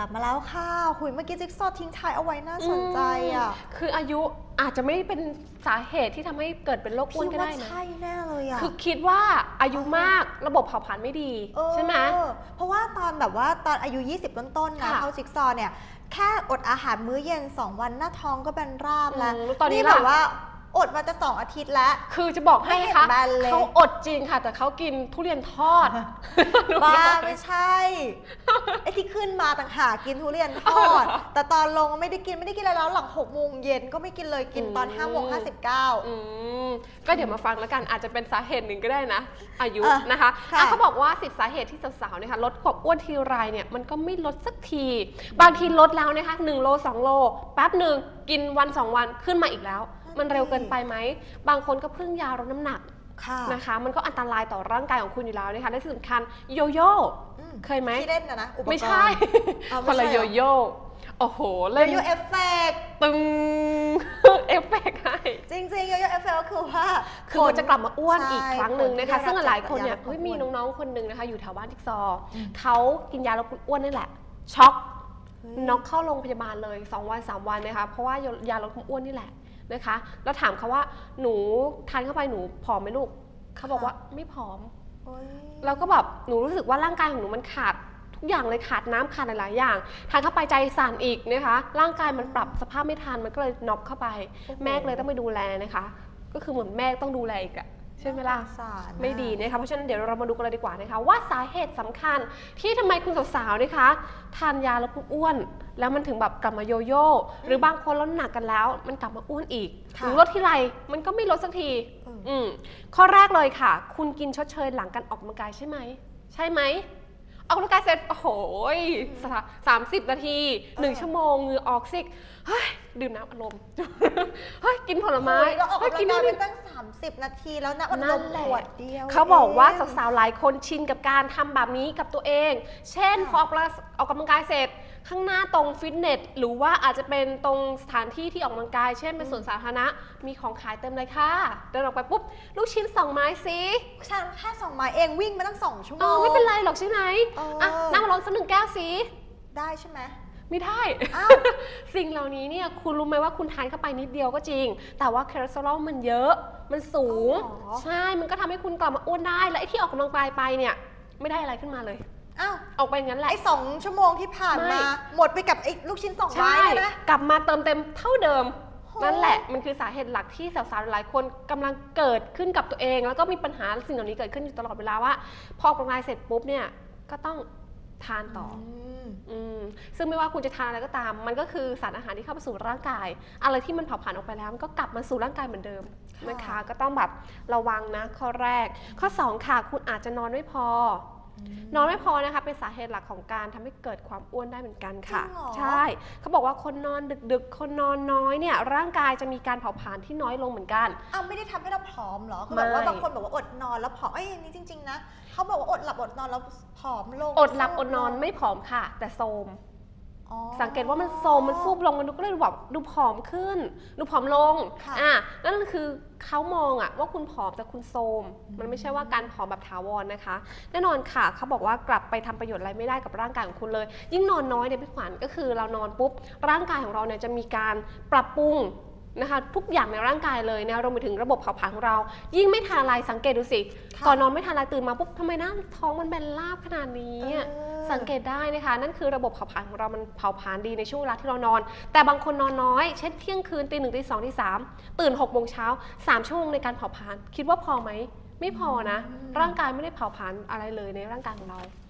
กลับมาแล้วค่ะหุยเมื่อกี้จิ๊กซอว์ทิ้งท้ายเอาไว้น่าสนใจอะมคืออายุอาจจะไม่เป็นสาเหตุที่ทำให้เกิดเป็นโรคอ้วนพี่ก็ว่าได้นะใช่แน่เลยอะ คือคิดว่าอายุมากระบบเผาผลาญไม่ดีเออใช่ไหมเพราะว่าตอนแบบว่าตอนอายุ 20 ต้นๆนะค่ะเข้าจิ๊กซอว์เนี่ย แค่อดอาหารมื้อเย็น 2 วันหน้าท้องก็เป็นราบแล้วอืมแล้วตอนนี้แบล่ะบว่า อดมาจะ2อาทิตย์แล้ว คือจะบอกให้ไม่เห็นนะคะแบนเลย เขาอดจริงค่ะ แต่เขากินทุเรียนทอด บ้าไม่ใช่ ไอ้ที่ขึ้นมาต่างหากกินทุเรียนทอด แต่ตอนลงไม่ได้กินไม่ได้กินอะไรแล้วหลัง6โมงเย็นก็ไม่กินเลยกินตอนอืม5โมง59อืมก็เดี๋ยวมาฟังแล้วกันอาจจะเป็นสาเหตุหนึ่งก็ได้นะ อายุอะนะคะค่ะอะเขาบอกว่า 10 สาเหตุที่สาวๆเนี่ยค่ะลดความอ้วนทีไรเนี่ยมันก็ไม่ลดสักที บางทีลดแล้วนะคะ1โล2โลแป๊บหนึ่งกินวัน 2 วันขึ้นมาอีกแล้ว มันเร็วเกินไปไหม บางคนก็พึ่งยาลดน้ำหนักค่ะนะคะ มันก็อันตรายต่อร่างกายของคุณอยู่แล้วนะคะและที่สำคัญโยโย่อืมเคยไหมที่เล่นนะนะอุปกรณ์ไม่ใช่เอาไม่คนละใช่เหรโยอโย่โอ้โหโยเล่นโย่เอฟเฟกต์ตึงเอฟเฟกต์ให้จริงๆโยโย่เอฟเฟกต์ก็คือว่าคือมันจะกลับมาอ้วนใช่อีกครั้งหนึ่งนะคะผลที่ซึ่งได้รับหลายๆคนเนี่ยจากยาลดความเฮ้ยมีอ้วนน้องๆคนหนึ่งนะคะ อยู่แถวบ้านทิกซอว์อืมเขากินยาลดความอ้วนนี่แหละ ช็อกเฮ้ยน็อกเข้าโรงพยาบาลเลย 2 วัน 3 วันนะคะ เพราะว่ายาลดความอ้วนนี่แหละ นะคะ แล้วถามเขาว่าหนูทานเข้าไปหนูผอมไหมลูกเขาบอกว่าไม่ผอมโอ๊ยแล้วก็แบบหนูรู้สึกว่าร่างกายของหนูมันขาดทุกอย่างเลยขาดน้ำขาดหลายๆอย่าง ทานเข้าไปใจสั่นอีกนะคะ ร่างกายมันปรับสภาพไม่ทันมันก็เลยน็อกเข้าไป แม่ก็เลยต้องไปดูแลนะคะ ก็คือเหมือนแม่ต้องดูแลอีกอะ ใช่ไหมล่ะน่าสงสารไม่ดีนะนะคะ เพราะฉะนั้นเดี๋ยวเรามาดูกันเลยดีกว่านะคะ ว่าสาเหตุสำคัญที่ทำไมคุณสาวๆนะคะทานยาลดความอ้วน แล้วมันถึงแบบกลับมาโยโย่หรือบางคนลดหนักกันแล้ว มันกลับมาอ้วนอีกค่ะหรือลดทีไรมันก็ไม่ลดสักทีเอออืมข้อแรกเลยค่ะ คุณกินชดเชยหลังการออกกำลังกายใช่ไหมใช่ไหม ออกกำลังกายเสร็จโอ้โหสามสิบนาทีหนึ่งเออชั่วโมงเหงื่อออกสิกเฮ้ยดื่มน้ำอารมณ์เฮ้ยกินผลไม้โอ้ยเราออกเฮ้ยกำลักิงนกายนู่นไปนี่ตั้ง 30 นาทีแล้วนะมันนั่ลนมแหละขวดเดียวเขาบอกว่าเงสาวๆหลายคนชินกับการทำแบบนี้กับตัวเอง เช่นค่ะพอออกละออกกำลังกายเสร็จ ข้างหน้าตรงฟิตเนสหรือว่าอาจจะเป็นตรงสถานที่ที่ออกกำลังกาย เช่นเป็นสวนสาธารณะมีของขายเต็มเลยค่ะ เดินออกไปปุ๊บ ลูกชิ้นสองไม้สิฉันแค่สองไม้เองวิ่งมาตั้งสองชั่วโมเอองไม่เป็นไรหรอกใช่ไหมเอออ่ อะน้ำร้อนสักหนึ่งแก้วสิได้ใช่ไหม ไม่ได้ อ้าว สิ่งเหล่านี้เนี่ยคุณรู้ไหมว่าคุณทานเข้าไปนิดเดียวก็จริง แต่ว่าคอเลสเตอรอลมันเยอะมันสูง อ๋อเหรอ ใช่มันก็ทำให้คุณกลับมาอ้วนได้ และไอ้ที่ออกกำลังกายไปเนี่ยไม่ได้อะไรขึ้นมาเลย อ้าวออกไปงั้นแหละไอ้สองชั่วโมงที่ผ่านไม่มา หมดไปกับไอ้ลูกชิ้นสองไม้ใช่เนี่ยนะ กลับมาเติมเต็มเท่าเดิมโหนั่นแหละมันคือสาเหตุหลักที่สาวๆหลายคนกำลังเกิดขึ้นกับตัวเอง แล้วก็มีปัญหาสิ่งเหล่านี้เกิดขึ้นอยู่ตลอดเวลาว่า พอออกกำลังกายเสร็จปุ๊บเนี่ยก็ต้องทานต่ออมอืมซึ่งไม่ว่าคุณจะทานอะไรก็ตาม มันก็คือสารอาหารที่เข้าไปสู่ร่างกาย อะไรที่มันเผาผลาญออกไปแล้ว มันก็กลับมาสู่ร่างกายเหมือนเดิมค่ะ นะคะ ก็ต้องแบบระวังนะข้อแรก ข้อ 2 ค่ะ คุณอาจจะนอนไม่พอ นอนไม่พอนะคะเป็นสาเหตุหลักของการทำให้เกิดความอ้วนได้เหมือนกันค่ะ จริงเหรอ ใช่เขาบอกว่าคนนอนดึกๆ คนนอนน้อยเนี่ยร่างกายจะมีการเผาผลาญที่น้อยลงเหมือนกันอ้าวไม่ได้ทำให้เราผอมเหรอเขาบอกว่าไม่ บางคนบอกว่าอดนอนแล้วผอมไอ้ยอันนี้จริง ๆ นะเขาบอกว่าอดหลับอดนอนแล้วผอมลงอดหลับอดนอนซูบลงไม่ผอมค่ะ แต่โทรมอ๋อ สังเกตว่ามันโซมมันซูบลงมันดูก็เลยแบบดูผอมขึ้น ดูผอมลงค่ะอะนั่นคือเขามองอะว่าคุณผอมแต่คุณโซม มันไม่ใช่ว่าการผอมแบบถาวรนะคะ แน่นอนค่ะเขาบอกว่ากลับไปทำประโยชน์อะไรไม่ได้กับร่างกายของคุณเลย ยิ่งนอนน้อยเนี่ยพี่ขวัญก็คือเรานอนปุ๊บร่างกายของเราเนี่ยจะมีการปรับปรุง นะคะทุกอย่างในร่างกายเลยนะรวมไปถึงระบบเผาผลาญของเรา ยิ่งไม่ทานอะไรสังเกตดูสิ ค่ะก่อนนอนไม่ทานอะไรตื่นมาปุ๊บทำไมหน้าท้องมันแบนลาบขนาดนี้อะเออ สังเกตได้นะคะ นั่นคือระบบเผาผลาญของเรามันเผาผลาญดีในช่วงเวลาที่เรานอน แต่บางคนนอนน้อย เช่นเที่ยงคืนตีหนึ่งตีสองตีสามตื่น6กโมงเช้าสามชั่วโมงในการเผาผลาญคิดว่าพอไหมไม่พอนะ ร่างกายไม่ได้เผาผลาญอะไรเลยในร่างกายของเราค่ะอืม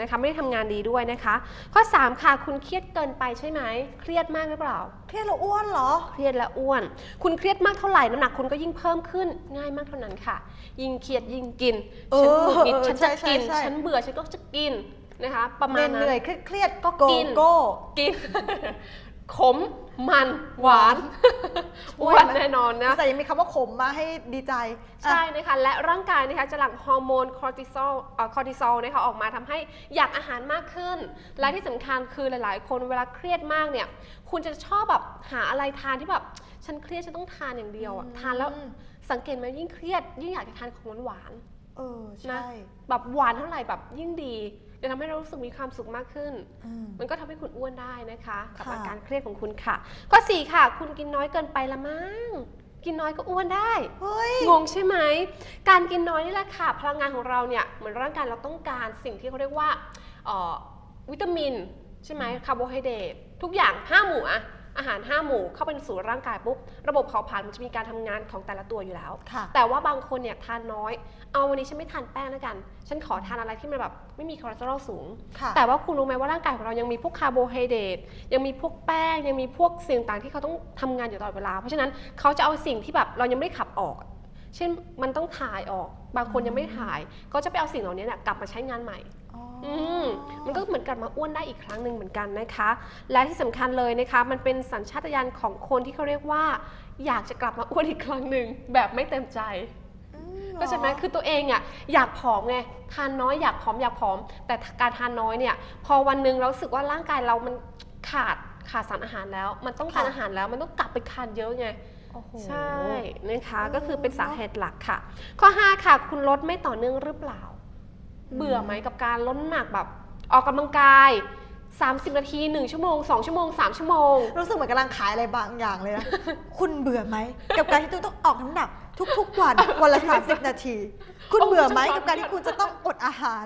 นะคะไม่ได้ทำงานดีด้วยนะคะ ข้อ 3 ค่ะคุณเครียดเกินไปใช่ไหมเครียดมากหรือเปล่า เครียดเราอ้วนเหรอ เครียดและอ้วน คุณเครียดมากเท่าไหร่น้ำหนักคุณก็ยิ่งเพิ่มขึ้นง่ายมากเท่านั้นค่ะ ยิ่งเครียดยิ่งกินเอฉันอหงุดหงิดฉันจะใช่กินใช่ใช่ฉันเบื่อฉันก็จะกินนะคะ ประเหมาณนั้นนื่อยๆเครียดๆก็โกกินโก้กิน ขมมันหวานอ้วนแน่นอนนะแต่ยังมีคำว่าขมมาให้ดีใจอะใช่นะคะและร่างกายนะคะจะหลั่งฮอร์โมนคอร์ติซอลเอ่อคอร์ติซอลนะคะออกมาทำให้อยากอาหารมากขึ้น และที่สำคัญคือหลาย ๆ คนเวลาเครียดมากเนี่ย คุณจะชอบแบบหาอะไรทานที่แบบฉันเครียดฉันต้องทานอย่างเดียวอะทานแล้วสังเกตไหมยิ่งเครียด ยิ่งอยากจะทานของหวานเออนะใช่ๆแบบหวานเท่าไหร่แบบยิ่งดี จะทำให้เรารู้สึกมีความสุขมากขึ้นอืมมันก็ทำให้คุณอ้วนได้นะคะกับค่ะอาการเครียดของคุณค่ะ ข้อสี่ค่ะ คุณกินน้อยเกินไปละมั้งกินน้อยก็อ้วนได้เฮ้ยงงใช่ไหม การกินน้อยนี่แหละค่ะ พลังงานของเราเนี่ย เหมือนร่างกายเราต้องการสิ่งที่เขาเรียกว่าเอ่อวิตามิน ใช่ไหมคาร์โบไฮเดรตทุกอย่างห้าหมู่อะ อาหารห้าหมู่เข้าไปสู่ร่างกายปุ๊บระบบเผาผลาญมันจะมีการทำงานของแต่ละตัวอยู่แล้วค่ะแต่ว่าบางคนเนี่ยทานน้อย เอาวันนี้ฉันไม่ทานแป้งแล้วกัน ฉันขอทานอะไรที่มันแบบไม่มีคอเลสเตอรอลสูงค่ะแต่ว่าคุณรู้ไหมว่าร่างกายของเรายังมีพวกคาร์โบไฮเดรตยังมีพวกแป้ง ยังมีพวกสิ่งต่างๆที่เขาต้องทำงานอยู่ตลอดเวลา เพราะฉะนั้นเขาจะเอาสิ่งที่แบบเรายังไม่ได้ขับออก เช่นมันต้องถ่ายออก บางคนยังไม่ได้ถ่าย ก็จะไปเอาสิ่งเหล่านี้เนี่ยกลับมาใช้งานใหม่ อ๋อออืมมันก็เหมือนกลับมาอ้วนได้อีกครั้งหนึ่งเหมือนกันนะคะ และที่สำคัญเลยนะคะ มันเป็นสัญชาตญาณของคนที่เขาเรียกว่า อยากจะกลับมาอ้วนอีกครั้งหนึ่งแบบไม่เต็มใจอืมก็ใช่ไหมเหรอคือตัวเองอะอยากผอมไง ทานน้อยอยากผอมอยากผอม แต่การทานน้อยเนี่ย พอวันหนึ่งเรารู้สึกว่าร่างกายเรามันขาดขาดสารอาหารแล้ว มันต้องการอาหารแล้ว มันต้องกลับไปทานเยอะไงโอ้โหใช่นะคะอืมก็คือเป็นสาเหตุหลักค่ะ ข้อ 5 ค่ะ คุณลดไม่ต่อเนื่องหรือเปล่า เบื่อไหมกับการลดน้ำหนักแบบออกกำลังกาย 30 นาที 1 ชั่วโมง 2 ชั่วโมง 3 ชั่วโมง รู้สึกเหมือนกำลังขายอะไรบางอย่างเลยนะ คุณเบื่อไหม กับการที่ต้องออกน้ำหนัก ทุกๆวันวันละ30นาที คุณเบื่อไหมกับการที่คุณจะต้องอดอาหาร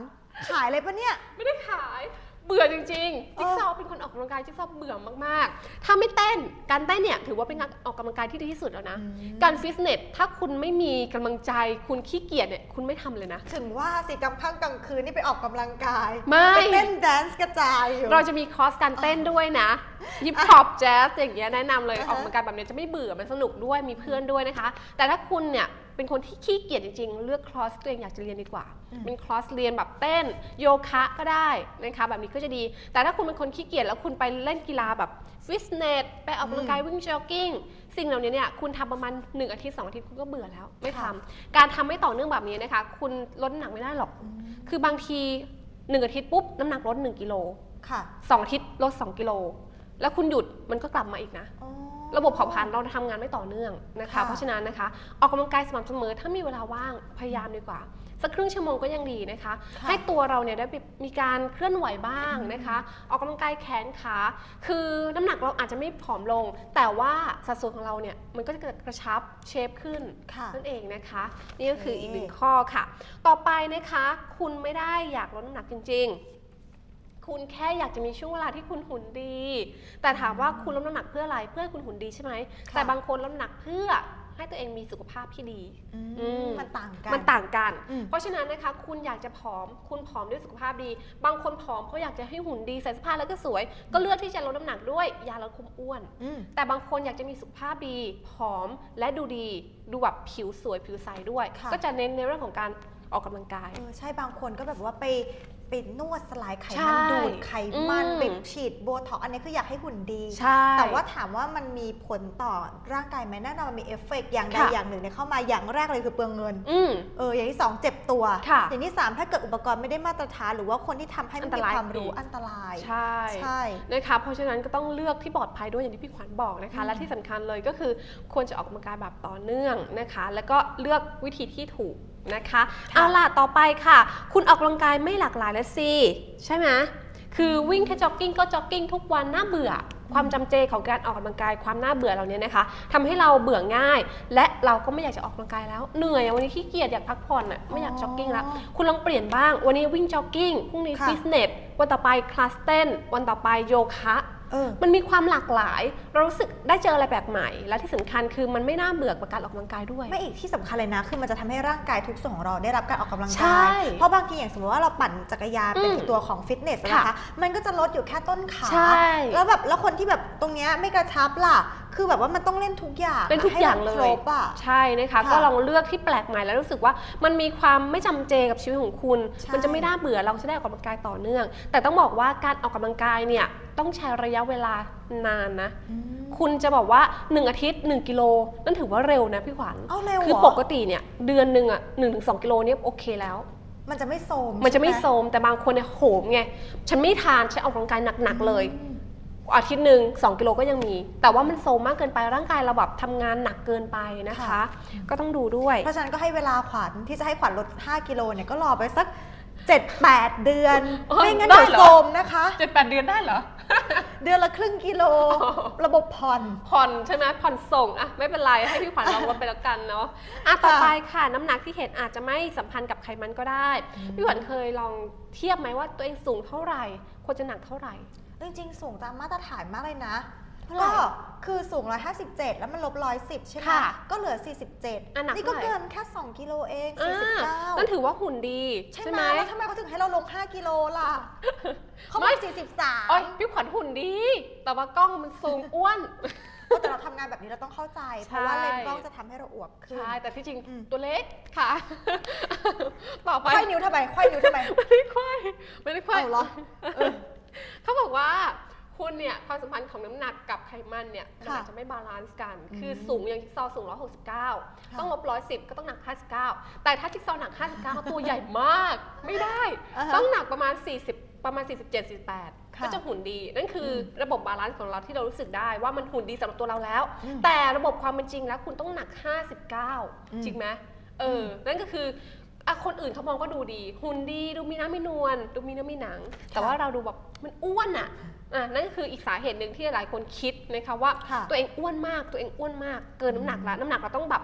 ขายอะไรปะเนี่ย ไม่ได้ขาย เบื่อจริงๆเออจิ๊กซอว์เป็นคนออกกำลังกายจิ๊กซอว์เบื่อมากๆ ถ้าไม่เต้น การเต้นเนี่ยถือว่าเป็นการออกกำลังกายที่ดีที่สุดแล้วนะ การฟิตเนสถ้าคุณไม่มีกำลังใจ คุณขี้เกียจเนี่ยคุณไม่ทำเลยนะ ถึงว่าสิกรรมข้างกลางคืนนี่ไปออกกำลังกายไม่ไปเต้นแดนซ์กระจายอยู่ เราจะมีคอร์สการเต้นด้วยนะยิปฮอปแจ๊สอย่างเงี้ยแนะนำเลยอ่าฮะออกกำลังกายแบบเนี้ยจะไม่เบื่อมันสนุกด้วยมีเพื่อนด้วยนะคะ แต่ถ้าคุณเนี่ย เป็นคนที่ขี้เกียจจริงๆ เลือกคอร์สที่ตัวเองอยากจะเรียนดีกว่า เป็นคอร์สเรียนแบบเต้นโยคะก็ได้นะคะแบบนี้ก็จะดี แต่ถ้าคุณเป็นคนขี้เกียจแล้วคุณไปเล่นกีฬาแบบฟิตเนสไปออกกำลังกายวิ่งจ็อกกิ้งสิ่งเหล่านี้เนี่ยคุณทำประมาณ 1 อาทิตย์2อาทิตย์คุณก็เบื่อแล้ว ไม่ทำการทำไม่ต่อเนื่องแบบนี้นะคะ คุณลดน้ำหนักไม่ได้หรอกอืมคือบางที 1 อาทิตย์ปุ๊บน้ำหนักลด1กิโลค่ะสองอาทิตย์ลด2กิโลแล้วคุณหยุดมันก็กลับมาอีกนะอ๋อ ระบบเผาผลาญเราทำงานไม่ต่อเนื่องนะคะค่ะเพราะฉะนั้นนะคะ ออกกำลังกายสม่ำเสมอ ถ้ามีเวลาว่างพยายามดีกว่า สักครึ่งชั่วโมงก็ยังดีนะคะค่ะให้ตัวเราเนี่ยได้ไปมีการเคลื่อนไหวบ้างนะคะ ออกกำลังกายแขนขา คือน้ำหนักเราอาจจะไม่ผอมลง แต่ว่าสัดส่วนของเราเนี่ยมันก็จะกระชับเชฟขึ้นค่ะนั่นเองนะคะ นี่ก็คือโอเคอีกหนึ่งข้อค่ะ ต่อไปนะคะ คุณไม่ได้อยากลดน้ำหนักจริง ๆ คุณแค่อยากจะมีช่วงเวลาที่คุณหุ่นดี แต่ถามว่าคุณลดน้ำหนักเพื่ออะไรเพื่อให้คุณหุ่นดีใช่ไหมค่ะแต่บางคนลดน้ำหนักเพื่อให้ตัวเองมีสุขภาพที่ดีอืมอืมมันต่างกัน มันต่างกันอืมเพราะฉะนั้นนะคะ คุณอยากจะผอม คุณผอมด้วยสุขภาพดี บางคนผอมเพราะอยากจะให้หุ่นดีใส่เสื้อผ้าแล้วก็สวย ก็เลือกที่จะลดน้ำหนักด้วยยาลดความอ้วนอืมแต่บางคนอยากจะมีสุขภาพดี ผอมและดูดี ดูแบบผิวสวยผิวใสด้วยค่ะก็จะเน้นในเรื่องของการ ออกกำลังกาย เออใช่บางคนก็แบบว่าไปไปนวดสลายไขใช่มันดูดไขมันอืมไปฉีดโบท็อกซ์อันนี้คืออยากให้หุ่นดีใช่แต่ว่าถามว่ามันมีผลต่อร่างกายไหมแน่นอนมันมีเอฟเฟกต์อย่างใดค่ะอย่างหนึ่งเนี่ยเข้ามาอย่างแรกเลยคือเปลืองเงินอืมเอออย่างที่สองเจ็บตัวค่ะอย่างที่สามถ้าเกิดอุปกรณ์ไม่ได้มาตรฐาน หรือว่าคนที่ทำให้ไม่อันตมีรายความรู้อีกอันตราย ใช่ใช่นะคะเพราะฉะนั้นก็ต้องเลือกที่ปลอดภัยด้วยอย่างที่พี่ขวัญบอกนะคะอืมและที่สำคัญเลยก็คือควรจะออกกำลังกายแบบต่อเนื่องนะคะ แล้วก็เลือกวิธีที่ถูก นะคะเอาล่ะต่อไปค่ะ คุณออกกำลังกายไม่หลากหลายแล้วสิใช่ไหมคือวิ่งแค่จ็อกกิ้งก็จ็อกกิ้งทุกวันน่าเบื่อ ความจำเจของการออกกำลังกายความน่าเบื่อเราเนี้ยนะคะทำให้เราเบื่อง่าย และเราก็ไม่อยากจะออกกำลังกายแล้วเหนื่อยอะวันนี้ขี้เกียจอยากพักผ่อนอะไม่อยากจ็อกกิ้งแล้วคุณลองเปลี่ยนบ้าง วันนี้วิ่งจ็อกกิ้งพรุ่งนี้ค่ะฟิตเนสวันต่อไปคลาสเต้นวันต่อไปโยคะเออ มันมีความหลากหลาย เรารู้สึกได้เจออะไรแปลกใหม่ และที่สำคัญคือมันไม่น่าเบื่อกับการออกกำลังกายด้วย ไม่อีกที่สำคัญเลยนะ คือมันจะทำให้ร่างกายทุกส่วนของเราได้รับการออกกำลังใช่กาย เพราะบางทีอย่างสมมติว่าเราปั่นจักรยานเป็นอืมตัวของฟิตเนสค่ะนะคะ มันก็จะลดอยู่แค่ต้นขาใช่แล้วแบบแล้วคนที่แบบตรงเนี้ยไม่กระชับล่ะ คือแบบว่ามันต้องเล่นทุกอย่างเป็นทุกอย่างเลให้มันครยบอะใช่นะคะค่ะก็ลองเลือกที่แปลกใหม่แล้วรู้สึกว่ามันมีความไม่จำเจกับชีวิตของคุณใช่มันจะไม่น่าเบื่อเราจะได้ออกกำลังกายต่อเนื่อง แต่ต้องบอกว่าการออกกำลังกายเนี่ยต้องใช้ระยะเวลานานนะอืมคุณจะบอกว่า 1 อาทิตย์ 1 กิโลนั่นถือว่าเร็วนะพี่ขวัญเอาเร็วเหรคือปกติเนี่ยเดือนหนึ่งอะหนึ่งถึงสองกิโลเนี่ยโอเคแล้วมันจะไม่โซมมันจะไม่ใช่หโซมแต่บางคนเนี่ยโหมไง ฉันไม่ทานฉันออกกำลังกายหนักๆเลย อืมอาทิตย์หนึ่งสองกิโลก็ยังมี แต่ว่ามันโซมมากเกินไปร่างกายเราแบบทำงานหนักเกินไปนะคะ ค่ะ ก็ต้องดูด้วย เพราะฉะนั้นก็ให้เวลาขวัญที่จะให้ขวัญลด 5 กิโลเนี่ยก็รอไปสักเจ็ดแปดเดือนเอ้ยไม่งั้นได้เดี๋ยวเหรอ โทรมนะคะ เจ็ดแปดเดือนได้เหรอ เดือนละครึ่งกิโลอ๋อระบบผ่อน ผ่อนใช่ไหมผ่อนส่งอะไม่เป็นไรให้พี่ขวัญลองลดไปแล้วกันเนาะอะต่อไปค่ะน้ำหนักที่เห็นอาจจะไม่สัมพันธ์กับไขมันก็ได้อืมพี่ขวัญเคยลองเทียบไหมว่าตัวเองสูงเท่าไหร่ ควรจะหนักเท่าไหร่ จริงๆ สูงตามมาตรฐานมากเลยนะ เท่าไหร่ก็คือสูง 157 แล้วมันลบ 110 ใช่ไหมค่ะก็เหลืออะ47หนักนี่ก็เท่าไหร่ เกินแค่ 2 กิโลเอง อ่า49นั่นถือว่าหุ่นดีใช่ใช่ไหไหมมแล้วทำไมเขาถึงให้เราลง 5 กิโลล่ะ เขาบไม่อก43 โอ้ยพี่ขวัญหุ่นดี แต่ว่ากล้องมันซูมอ้วน แต่เราทำงานแบบนี้เราต้องเข้าใจ เพราะว่าใช่เลนส์กล้องจะทำให้เราอวบขึ้น ใช่ แต่ที่จริงอืม ตัวเล็กค่ะ ต่อไป ไขว้นิ้วทำไมไขว้นิ้วทำไม ไม่ได้ควายไม่ได้ควายเอาเหรอเออเขาบอกว่าคุณเนี่ยความสัมพันธ์ของน้ำหนักกับไขมันเนี่ยมันค่ะอาจจะไม่บาลานซ์กันอืมคือสูงอย่างจิ๊กซอว์สูง 169 ต้องลบ110 ก็ต้องหนัก 59 แต่ถ้าจิ๊กซอว์หนัก 59 ตัวใหญ่มาก ไม่ได้ อ่าฮะ ต้องหนักประมาณ 40 ประมาณ 47 48ค่ะก็จะหุ่นดี นั่นคืออระบบบาลานซ์ของเราที่เรารู้สึกได้ว่ามันหุ่นดีสำหรับตัวเราแล้วอืมแต่ระบบความเป็นจริงแล้วคุณต้องหนักอืม59 จริงไหมเอออนั่นก็คืออะคนอื่นเขามองก็ดูดี หุ่นดี ดูมีน้ำมีนวล ดูมีน้ำมีหนัง แต่ว่าเราดูแบบมันอ้วนอะ อะนั่นก็คืออีกสาเหตุหนึ่งที่หลายคนคิดนะคะว่าค่ะ ตัวเองอ้วนมากตัวเองอ้วนมาก เกินน้ำหนักแล้วน้ำหนักเราต้องแบบ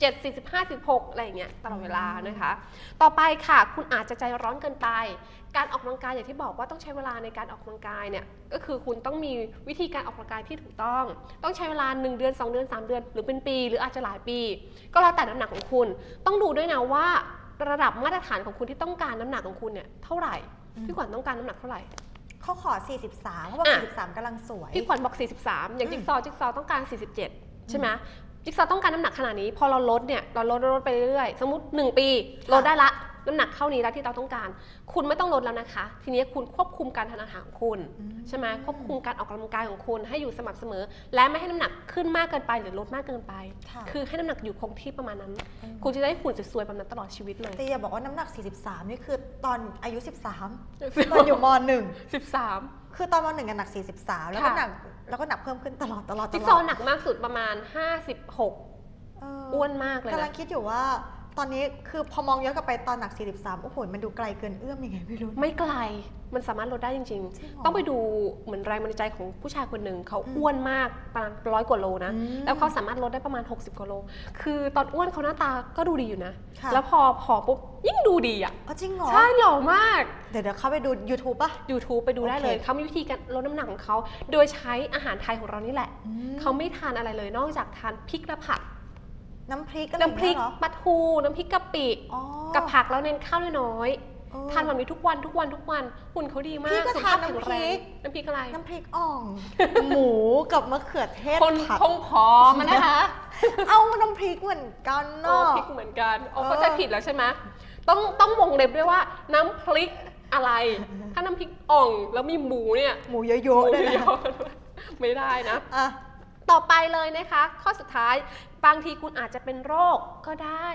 47 45 16อะไรอย่างเงี้ยตลอดเวลานะคะ ต่อไปค่ะ คุณอาจจะใจร้อนเกินไป การออกกำลังกายอย่างที่บอกว่าต้องใช้เวลาในการออกกำลังกายเนี่ยก็คือคุณต้องมีวิธีการออกกำลังกายที่ถูกต้อง ต้องใช้เวลา 1 เดือน 2 เดือน 3 เดือน หรือเป็นปี หรืออาจจะหลายปี ก็แล้วแต่น้ำหนักของคุณ ต้องดูด้วยนะว่า ระดับมาตรฐานของคุณที่ต้องการน้ำหนักของคุณเนี่ยเท่าไหร่อืมพี่ขวัญต้องการน้ำหนักเท่าไหร่ เขาขอ 43เขาบอกอะ 43กำลังสวย พี่ขวัญบอก 43 อย่างอืม จิ๊กซอว์จิ๊กซอว์ต้องการ 47 ใช่ไหมจิ๊กซอว์ต้องการน้ำหนักขนาดนี้ พอเราลดเนี่ย เราลดลดลดไปเรื่อยๆ สมมติ 1 ปีลดได้ละ น้ำหนักเท่านี้แล้วที่เราต้องการ คุณไม่ต้องลดแล้วนะคะ ทีนี้คุณควบคุมการทานอาหารของคุณอืมใช่ไหมควบคุมการออกกำลังกายของคุณให้อยู่สม่ำเสมอ และไม่ให้น้ำหนักขึ้นมากเกินไปหรือลดมากเกินไปค่ะคือให้น้ำหนักอยู่คงที่ประมาณนั้นอืมคุณจะได้หุ่นสวยๆแบบนั้นตลอดชีวิตเลยแต่อย่าบอกว่าน้ำหนัก 43 นี่คือตอนอายุ 13ตอนอยู่ม13 .1 คือตอนม .1 กันหนัก 43 แล้วก็ค่ะหนักแล้วก็หนักเพิ่มขึ้นตลอดตลอดตจิ๊กลซออดว์หนักมากสุดประมาณ 56เอออ้วนมากเลยกำลันะงคิดอยู่ว่า ตอนนี้คือพอมองย้อนกลับไปตอนหนัก 43 โอ้โห มันดูไกลเกินเอื้อมยังไงไม่รู้ ไม่ไกล มันสามารถลดได้จริงจริงเหรอๆต้องไปดูเหมือนแรงบันดาลใจของผู้ชายคนหนึ่งเขาอืมอ้วนมากประมาณร้อยกว่าโลนะอืมแล้วเขาสามารถลดได้ประมาณ 60กว่าโล คือตอนอ้วนเขาหน้าตาก็ดูดีอยู่นะค่ะแล้วพอผอมปุ๊บยิ่งดูดีอะอ๋อจริงเหรอ ใช่หล่อมาก เดี๋ยวเดี๋ยวเข้าไปดู YouTube ป่ะ YouTube ไปดูได้เลยโอเคเขามีวิธีการลดน้ำหนักของเขา โดยใช้อาหารไทยของเรานี่แหละอืมเขาไม่ทานอะไรเลยนอกจากทานพริกและผัก น้ำพริกอะไรน้ำพริกเงี้ยเหรอ ปลาทูน้ำพริกกะปิ อ๋อ กับผักแล้วเน้นข้าวน้อยๆเออทานแบบนี้ทุกวันทุกวันทุกวันหุ่นเขาดีมาพี่กก็สุขทานภาพแข็งแรงน้ำพริกน้ำพริกอะไรน้ำพริกอ่อง หมูกับมะเขือเทศคนผัดคงผอมอะนะคะเอาน้ำพริกเหมือนกันโอ้เนาะ พริกเหมือนกันโอ้เออ เข้าใจผิดแล้วใช่ไหมต้องต้องวงเล็บด้วยว่าน้ำพริกอะไร ถ้าน้ำพริกอ่องแล้วมีหมูเนี่ยหมูเยอะๆด้วยหมูนะเยอะไม่ได้นะ อะ ต่อไปเลยนะคะ ข้อสุดท้ายบางทีคุณอาจจะเป็นโรคก็ได้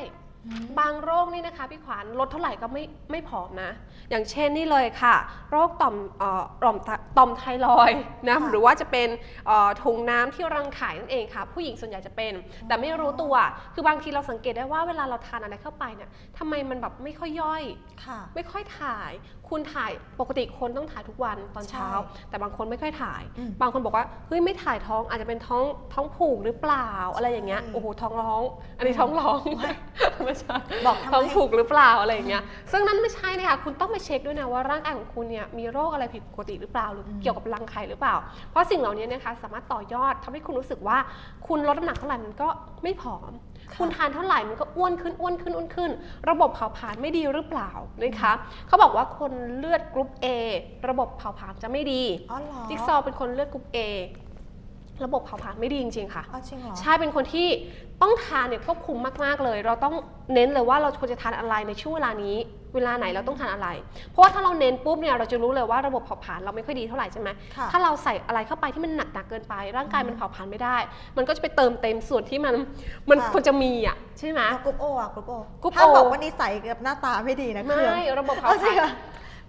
บางโรคนี่นะคะพี่ขวัญลดเท่าไหร่ก็ไม่ไม่ผอมนะ อย่างเช่นนี่เลยค่ะ โรคต่อมเอ่อต่อม ต่อมไทรอยด์นะค่ะหรือว่าจะเป็นเอ่อถุงน้ำที่รังไข่นั่นเองค่ะ ผู้หญิงส่วนใหญ่จะเป็น แต่ไม่รู้ตัว คือบางทีเราสังเกตได้ว่าเวลาเราทานอะไรเข้าไปเนี่ยทำไมมันแบบไม่ค่อยย่อยค่ะไม่ค่อยถ่าย คุณถ่ายปกติคนต้องถ่ายทุกวันตอนเช้าใช่แต่บางคนไม่ค่อยถ่ายอืมบางคนบอกว่าเฮ้ยไม่ถ่ายท้องอาจจะเป็นท้องท้องผูกหรือเปล่าอะไรอย่างเงี้ยใช่โอ้โหท้องร้อง อันนี้ท้องร้องว้าย ไม่ใช่บอกทำไม ท้องผูกหรือเปล่าอะไรอย่างเงี้ยซึ่งนั่นไม่ใช่นะคะคุณต้องไปเช็คด้วยนะว่าร่างกายของคุณเนี่ยมีโรคอะไรผิดปกติหรือเปล่าหรืออมเกี่ยวกับรังไข่หรือเปล่า เพราะสิ่งเหล่านี้นะคะสามารถต่อยอดทำให้คุณรู้สึกว่าคุณลดน้ำหนักเท่าไหร่มันก็ไม่ผอม คุณทานเท่าไหร่มันก็อ้วนขึ้นอ้วนขึ้นอ้วนขึ้น ระบบเผาผลาญไม่ดีหรือเปล่านะคะเขาบอกว่าคนเลือดกรุ๊ป A ระบบเผาผลาญจะไม่ดี อ๋อเหรอจิ๊กซอว์เป็นคนเลือดกรุ๊ป A ระบบเผาผลาญไม่ดีจริงๆค่ะ อ๋อจริงเหรอ ใช่เป็นคนที่ ต้องทานเนี่ยควบคุมมากๆเลย เราต้องเน้นเลยว่าเราควรจะทานอะไรในช่วงเวลานี้ เวลาไหนเราต้องทานอะไร เพราะว่าถ้าเราเน้นปุ๊บเนี่ยเราจะรู้เลยว่าระบบเผาผลาญเราไม่ค่อยดีเท่าไหร่ใช่ไหมค่ะถ้าเราใส่อะไรเข้าไปที่มันหนักหนักๆเกินไป ร่างกายมันเผาผลาญไม่ได้ มันก็จะไปเติมเต็มส่วนที่มันมันค่ะควรจะมีอะใช่ไหมแล้วกรุ๊ปโออะกรุ๊ปโอกรุ๊ปถ้า O บอกว่านิสัยกับหน้าตาไม่ดีนะเครื่องไม่ระบบเผาเอาผจริลางญเหรอ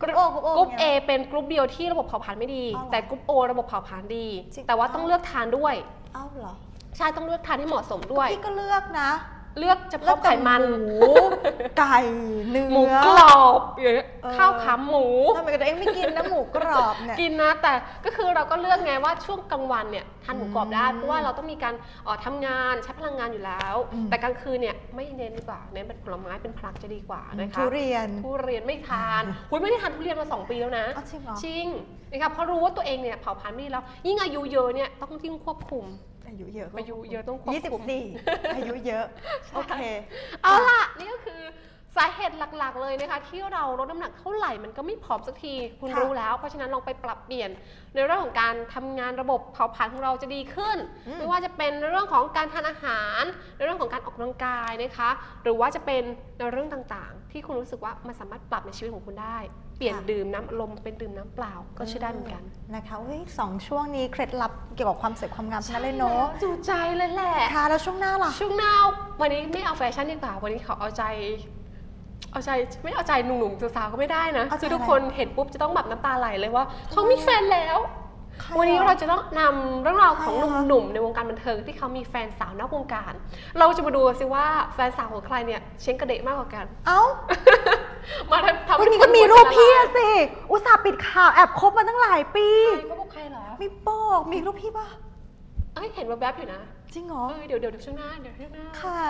กรุ๊ปโอกรุ๊ปโอกรุ๊ปนี่ A ยเป็นกรุ๊ปเดียวที่ระบบเผาผลาญไม่ดีอ๋อเหรอแต่กรุ๊ป O ระบบเผาผลาญดีจริงแต่ว่าต้องเลือกทานด้วยเอ้าเหรอ ใช่ต้องเลือกทานให้เหมาะสมด้วย พี่ก็เลือกนะ เลือกเฉพาะไขมันหมูไก่เนื้อหมูกรอบอย่างเงี้ยเออข้าวขาหมูทำไมกับตัวเองไม่กินนะหมูกรอบเนี่ยกินนะแต่ก็คือเราก็เลือกไงว่าช่วงกลางวันเนี่ยทานหมูกรอบได้อืมเพราะว่าเราต้องมีการเอ่อทำงานใช้พลังงานอยู่แล้วอืมแต่กลางคืนเนี่ยไม่เน้นดีกว่าเน้นเป็นผลไม้เป็นผักจะดีกว่านะคะทุเรียนทุเรียนไม่ทานคุยไม่ได้ทานทุเรียนมา 2 ปีแล้วนะอ้าวจริงเหรอจริงนะคะเพราะรู้ว่าตัวเองเนี่ยเผาผลาญไม่ดีแล้วยิ่งอายุเยอะเนี่ยต้องยิ่งควบคุม อายุเยอะก็อายุเยอะต้องควบยี่สิบคุมสี่อายุเยอะ โอเค เอาล่ะ นี่ก็คือสาเหตุหลักๆ เลยนะคะ ที่เราลดน้ำหนักเท่าไหร่มันก็ไม่ผอมสักทีคุณค่ะรู้แล้ว เพราะฉะนั้นลองไปปรับเปลี่ยน ในเรื่องของการทำงานระบบเผาผลาญของเราจะดีขึ้นอืมไม่ว่าจะเป็นในเรื่องของการทานอาหาร ในเรื่องของการออกกำลังกายนะคะ หรือว่าจะเป็นในเรื่องต่างๆ ที่คุณรู้สึกว่ามันสามารถปรับในชีวิตของคุณได้ เปลี่ยนดื่มน้ำลมเป็นดื่มน้ำเปล่าก็ช่วยได้เหมือนกันนะคะเฮ้ยสองช่วงนี้เคล็ดลับเกี่ยวกับความสวยความงามทั้งนั้นเลยเนาะจูใจเลยแหละค่ะแล้วช่วงหน้าล่ะช่วงหน้าวันนี้ไม่เอาแฟชั่นดีกว่าวันนี้ขอเอาใจ เอาใจไม่เอาใจหนุ่มๆสาวๆก็ไม่ได้นะเอาใจคือทุกอะไรคนเห็นปุ๊บจะต้องแบบน้ำตาไหลเลยว่าเขามีแฟนแล้วใครวันนี้อะเราจะต้องนำเรื่องราวของใครอะหนุ่มๆในวงการบันเทิงที่เขามีแฟนสาวนอกวงการ เราจะมาดูสิว่าแฟนสาวของใครเนี่ยเช้งกระเดะมากกว่ากัน เอ้า มาทำทำวันนี้ก็มีรูปพี่อะสิ อุตส่าห์ปิดข่าวแอบคบมาตั้งหลายปี ใครเขาบอกใครเหรอไม่บอกมีรูปพี่ป่ะเอ้ยเห็นว่าแวบๆอยู่นะ จริงเหรอ เอ้ยเดี๋ยวเดี๋ยวเดี๋ยวช่วงหน้าเดี๋ยวช่วงหน้า ค่ะ